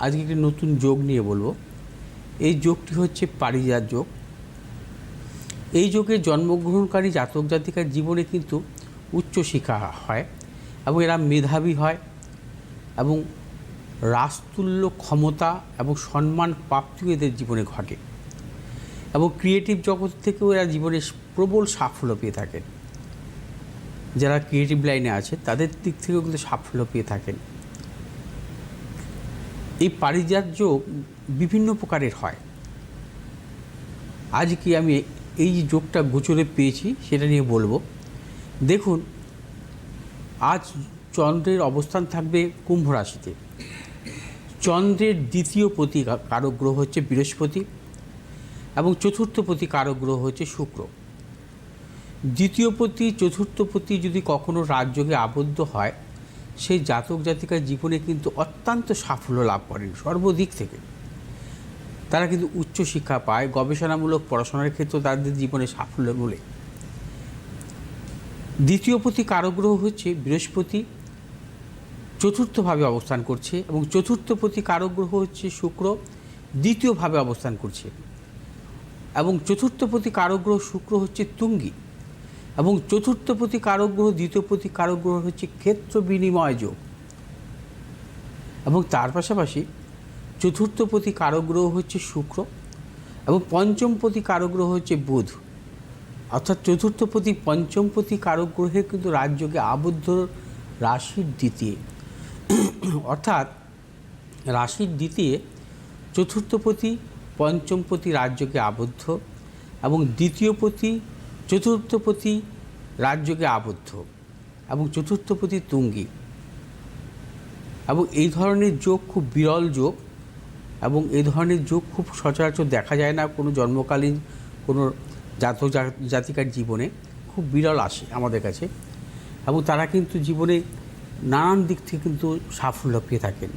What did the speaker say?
আজকে একটি নতুন যোগ নিয়ে বলব। এই যোগটি হচ্ছে পারিজাত যোগ। এই যোগে জন্মগ্রহণকারী জাতক জাতিকার জীবনে কিন্তু উচ্চশিক্ষা হয় এবং এরা মেধাবী হয় এবং রাজতুল্য ক্ষমতা এবং সম্মান প্রাপ্তিও এদের জীবনে ঘটে এবং ক্রিয়েটিভ জগৎ থেকেও এরা জীবনে প্রবল সাফল্য পেয়ে থাকেন। যারা ক্রিয়েটিভ লাইনে আছে, তাদের দিক থেকেও কিন্তু সাফল্য পেয়ে থাকেন। এই পারিজাত যোগ বিভিন্ন প্রকারের হয়। আজকে আমি এই যোগটা গোচরে পেয়েছি সেটা নিয়ে বলব। দেখুন, আজ চন্দ্রের অবস্থান থাকবে কুম্ভ রাশিতে। চন্দ্রের দ্বিতীয় প্রতি কারক গ্রহ হচ্ছে বৃহস্পতি এবং চতুর্থ প্রতি কারক গ্রহ হচ্ছে শুক্র। দ্বিতীয় প্রতি, চতুর্থ প্রতি যদি কখনো রাজযোগে আবদ্ধ হয় সেই জাতক জাতিকার জীবনে কিন্তু অত্যন্ত সাফল্য লাভ করেন সর্বদিক থেকে। তারা কিন্তু উচ্চশিক্ষা পায়, গবেষণামূলক পড়াশোনার ক্ষেত্রে তাদের জীবনে সাফল্য বলে দ্বিতীয় প্রতি কারগ্রহ হচ্ছে বৃহস্পতি, চতুর্থভাবে অবস্থান করছে এবং চতুর্থ প্রতি কারগ্রহ হচ্ছে শুক্র, দ্বিতীয়ভাবে অবস্থান করছে। এবং চতুর্থ প্রতি কারগ্রহ শুক্র হচ্ছে তুঙ্গি। এবং চতুর্থ প্রতি কারগ্রহ দ্বিতীয় প্রতি কারগ্রহ হচ্ছে ক্ষেত্র বিনিময় যোগ। এবং তার পাশাপাশি চতুর্থ প্রতি কারগ্রহ হচ্ছে শুক্র এবং পঞ্চম প্রতি কারগ্রহ হচ্ছে বুধ। অর্থাৎ চতুর্থ প্রতি, পঞ্চম প্রতি কারগ্রহে কিন্তু রাজযোগে আবদ্ধ রাশির দ্বিতীয়। অর্থাৎ রাশির দ্বিতীয় চতুর্থ প্রতি, পঞ্চম প্রতি রাজযোগে আবদ্ধ এবং দ্বিতীয় প্রতি চতুর্থ প্রতি রাজযোগে আবদ্ধ এবং চতুর্থ প্রতি তুঙ্গি। এবং এই ধরনের যোগ খুব বিরল যোগ এবং এই ধরনের যোগ খুব সচরাচর দেখা যায় না কোনো জন্মকালীন কোনো জাতক জা- জাতিকার জীবনে। খুব বিরল আসে আমাদের কাছে এবং তারা কিন্তু জীবনে নানান দিক থেকে কিন্তু সাফল্য পেয়ে থাকেন।